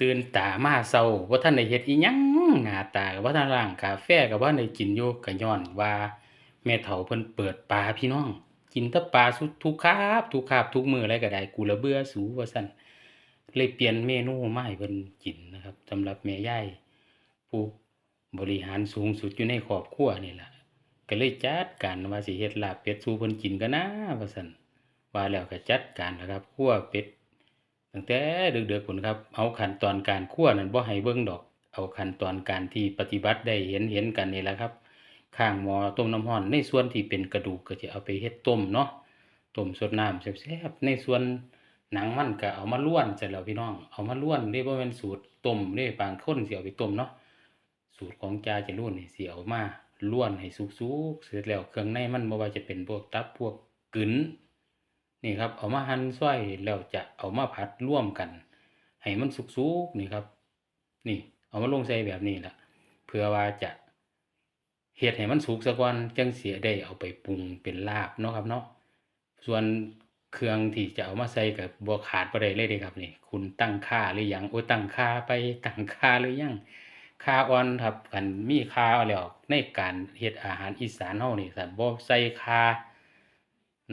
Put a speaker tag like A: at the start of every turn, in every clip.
A: ตื่นตามาเช้าบ่ทันได้เฮ็ดอิหยังหน้าตาก็บ่ทันล้างกาแฟก็บ่ทันกินอยู่ก็ย้อนว่า แม่เฒ่าเพิ่นเปิดปลาพี่น้อง กินแต่ปลาสุทุกคาบทุกคาบทุกมื้อเลยก็ได้กูละเบื่อสูว่าซั่นเลยเปลี่ยนเมนูมาให้เพิ่นกินนะครับสำหรับแม่ยายผู้บริหารสูงสุดอยู่ในครอบครัวนี่ล่ะก็เลยจัดการว่าสิเฮ็ดลาบเป็ดสู่เพิ่นกินกันนะว่าซั่นว่าแล้วก็จัดการแล้วครับคั่วเป็ด ตั้งแต่เดึกๆพุ่นครับ เอาขั้นตอนการคั่วนั่นบ่ให้เบิ่งดอก เอาขั้นตอนการที่ปฏิบัติได้เห็นเห็นกันนี่แหละครับข้างหมอต้มน้ำร้อน ในส่วนที่เป็นกระดูกก็จะเอาไปเฮ็ดต้มเนาะต้มสดน้ำแซ่บๆในส่วนหนังมันก็เอามาล้วนเสร็จแล้วพี่น้อง เอามาล้วนเด้บ่แม่นสูตรต้มเด้บางคนสิเอาไปต้มเนาะสูตรของจาจรูนนี่สิเอามาล้วนให้สุกๆเสร็จแล้วเครื่องในมันบ่ว่าจะเป็นพวกตับพวกกึ๋น นี่ครับเอามาหั่นซอยแล้วจะเอามาผัดร่วมกัน ให้มันสุกๆนี่ครับ นี่เอามาลงใส่แบบนี้ละเพื่อว่าจะเฮ็ดให้มันสุกซะก่อนจังเสิได้เอาไปปรุงเป็นลาบเนาะครับเนาะส่วนเครื่องที่จะเอามาใส่ก็บ่ขาดบ่ได้เลยเด้ครับนี่คุณตั้งค่าหรือยังโอ้ตั้งค่าไปตั้งค่าหรือยังค่าอ่อนครับคันมีค่าแล้วในการเฮ็ดอาหารอีสานเฮานี่ถ้าบ่ใส่ค่า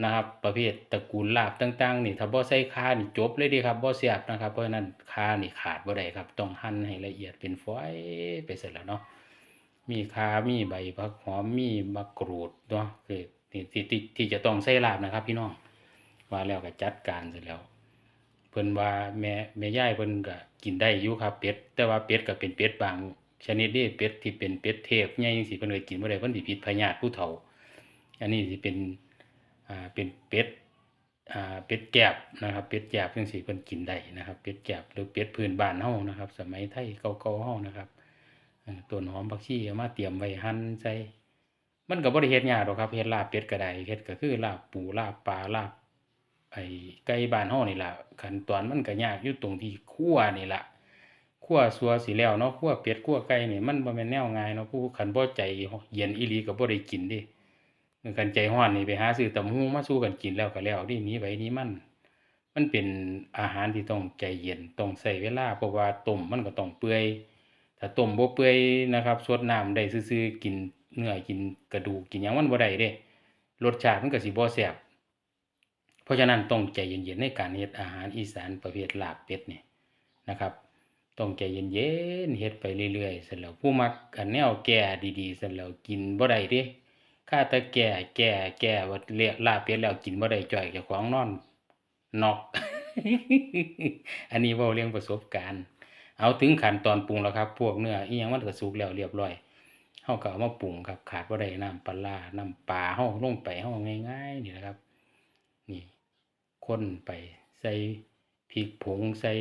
A: นะครับ ประเภทตระกูลลาบต่างๆนี่ถ้าบ่ใส่ข่านี่จบเลยด้ครับบ่แซ่บนะครับ เพราะฉะนั้นข่านี่ขาดบ่ได้ครับ ต้องหั่นให้ละเอียดเป็นฝอยไปเสร็จแล้วเนาะมีข่ามีใบผักหอมมีมะกรูดเนาะคือที่ที่ที่จะต้องใส่ลาบนะครับ พี่น้องว่าแล้วก็จัดการเสร็จแล้ว เพิ่นว่าแม่แม่ยายเพิ่นก็กินได้อยู่ครับเป็ดแต่ว่าเป็ดก็เป็นเป็ดบางชนิดนี่เป็ดที่เป็นเป็ดเทพใหญ่จังซี่เพิ่นก็กินบ่ได้เพิ่นสิผิดพยาธิผู้เฒ่า อันนี้สิเป็น อ่าเป็นเป็ดอ่าเป็ดแกบนะครับ เป็ดแกบจังซี่เพิ่นกินได้นะครับ เป็ดแกบหรือเป็ดพื้นบ้านเฮานะครับ สมัยไทยเก่าๆเฮานะครับต้นหอมผักชีมาเตรียมไว้หั่นใส่มันก็บ่ได้เฮ็ดยากดอกครับเฮ็ดลาบเป็ดก็ได้เฮ็ดก็คือลาบปูลาบปลาลาบไอ้ไก่บ้านเฮานี่ล่ะขั้นตอนมันก็ยากอยู่ตรงที่คั่วนี่ล่ะคั่วสัวสิแล้วเนาะคั่วเป็ดคั่วไก่นี่มันบ่แม่นแนวง่ายเนาะผู้คันบ่ใจเย็นอีหลีก็บ่ได้กินเด้ กันใจร้อนนี่ไปหาซื้อตำหุ่งมาสู่กันกินแล้วก็แล้วเด้หนีไปนี้มัน มันเป็นอาหารที่ต้องใจเย็นต้องใช้เวลาเพราะว่าต้มมันก็ต้องเปื่อยถ้าต้มบ่เปื่อยนะครับสดน้ำได้ซื่อๆกินเนื้อกินกระดูกกินหยังมันบ่ได้เด้รสชาติมันก็สิบ่แซ่บเพราะฉะนั้นต้องใจเย็นๆในการเฮ็ดอาหารอีสานประเภทลาบเป็ดนี่นะครับต้องใจเย็นๆเฮ็ดไปเรื่อยๆเสร็จแล้วผู้มักอันแนวแก่ดีๆเสร็จแล้วกินบ่ได้เด้ ข้าแต่แก่แก่แก่ว่าเลียลาเป็ดแล้วกินบ่ได้จ้อยเจ้าของนอนนอก อันนี้เว้าเรื่องประสบการณ์ เอาถึงขั้นตอนปรุงแล้วครับ พวกเนื้ออีหยังมันก็สุกแล้วเรียบร้อยเฮาก็เอามาปรุงครับ ขาดบ่ได้น้ำปลาร้าน้ำปลาเฮาลงไปเฮาง่ายๆนี่นะครับ นี่คนไปใส่พริกผงใส่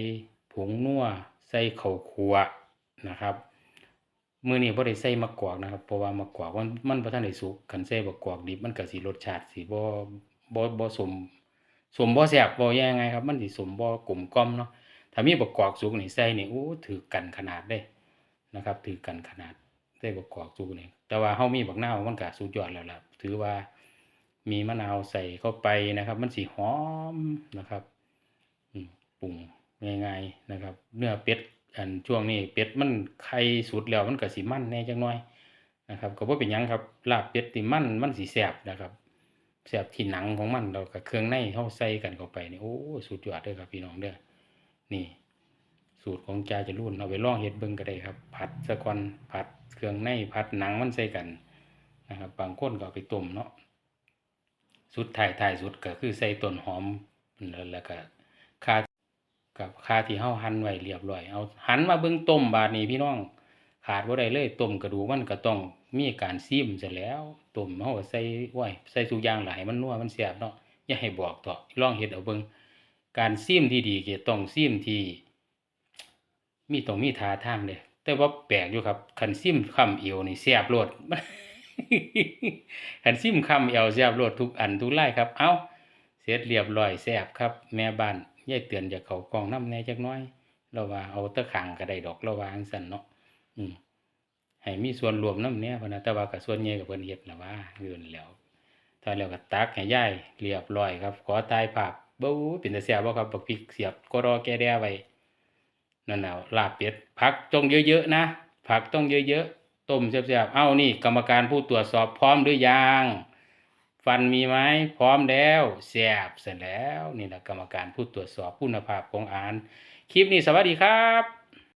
A: ผงนัวใส่ข้าวคั่วนะครับ มือนี้บ่ได้ใส่มะกอกนะครับเพราะว่ามะกอกมันมันบ่ทันได้สุกคันใส่มะกอกดิบมันก็สิรสชาติสิบ่บ่บ่สมสมบ่แซ่บบ่ยังไงครับ มันสิสมบ่กลมกล่อมเนาะถ้ามีมะกอกสุกนี่ใส่นี่โอ้ถือกันขนาดเด้นะครับ ถือกันขนาดใส่มะกอกสุกนี่แต่ว่าเฮามีบักนาวมันก็สุดยอดแล้วล่ะถือว่ามีมะนาวใส่เข้าไปนะครับ มันสิหอมนะครับอืมปรุงง่ายๆนะครับ เนื้อเป็ด อันช่วงนี้เป็ดมันไข่สุดแล้วมันก็สิมันแน่จักหน่อยนะครับก็บ่เป็นหยังครับลาบเป็ดนี่มันมันสิแซ่บนะครับแซ่บที่หนังของมันแล้วก็เครื่องในเฮาใส่กันเข้าไปนี่โอ้สุดยอดเด้อครับพี่น้องเด้อนี่ สูตรของจาจรูนเอาไปลองเฮ็ดเบิ่งก็ได้ครับ ผัดซะกอนผัดเครื่องในผัดหนังมันใส่กันนะครับบางคนก็ไปต้มเนาะสุดท้ายท้ายสุดก็คือใส่ต้นหอมแล้วก็ กับคาที่เฮาหั่นไว้เรียบร้อย เอาหันมาเบิ่งต้มบาดนี้พี่น้อง ขาดบ่ได้เลยต้มกระดูกมันก็ต้องมีการซิมซะแล้วต้มเฮาใส่โอ้ยใส่ทุกอย่างหลายมันนัวมันแซ่บเนาะอย่าให้บอกต่อลองเฮ็ดเอาเบิ่งการซิมที่ดีก็ต้องซิมที่มีต้องมีท่าทางเด้แต่ว่าแปลกอยู่ครับคันซิมคำเอวนี่แซ่บโลดคันซิมคำเอวแซ่บโลดทุกอันทุกไลายครับ เอ้าเสร็จเรียบร้อยแซ่บครับ แม่บ้าน ยายเตือนจะเขากองน้ำแน่จักน้อย เราว่าเอาตะขางก็ได้ดอกเราว่าจั่งซั่นเนาะอืมให้มีส่วนรวมน้ำแหน่พุ่นน่ะแต่ว่าก็ส่วนใหญ่ก็เพิ่นเฮ็ดล่ะว่าอยู่นั่นแล้วถ้าแล้วก็ตักให้ย่ายเรียบร้อยครับ ขอถ่ายภาพบ้าเป็นตาแซ่บบ่ครับบักพริกเสียบกอรอแกแดไว้นั่นน่ะลาบเป็ดผักต้องเยอะๆนะผักต้องเยอะๆต้มแซ่บๆเอ้านี่ กรรมการผู้ตรวจสอบพร้อมหรือยัง ฟันมีไหมพร้อมแล้วแสบเสร็จแล้ว นี่แหละกรรมการผู้ตรวจสอบคุณภาพของอาหาร คลิปนี้สวัสดีครับ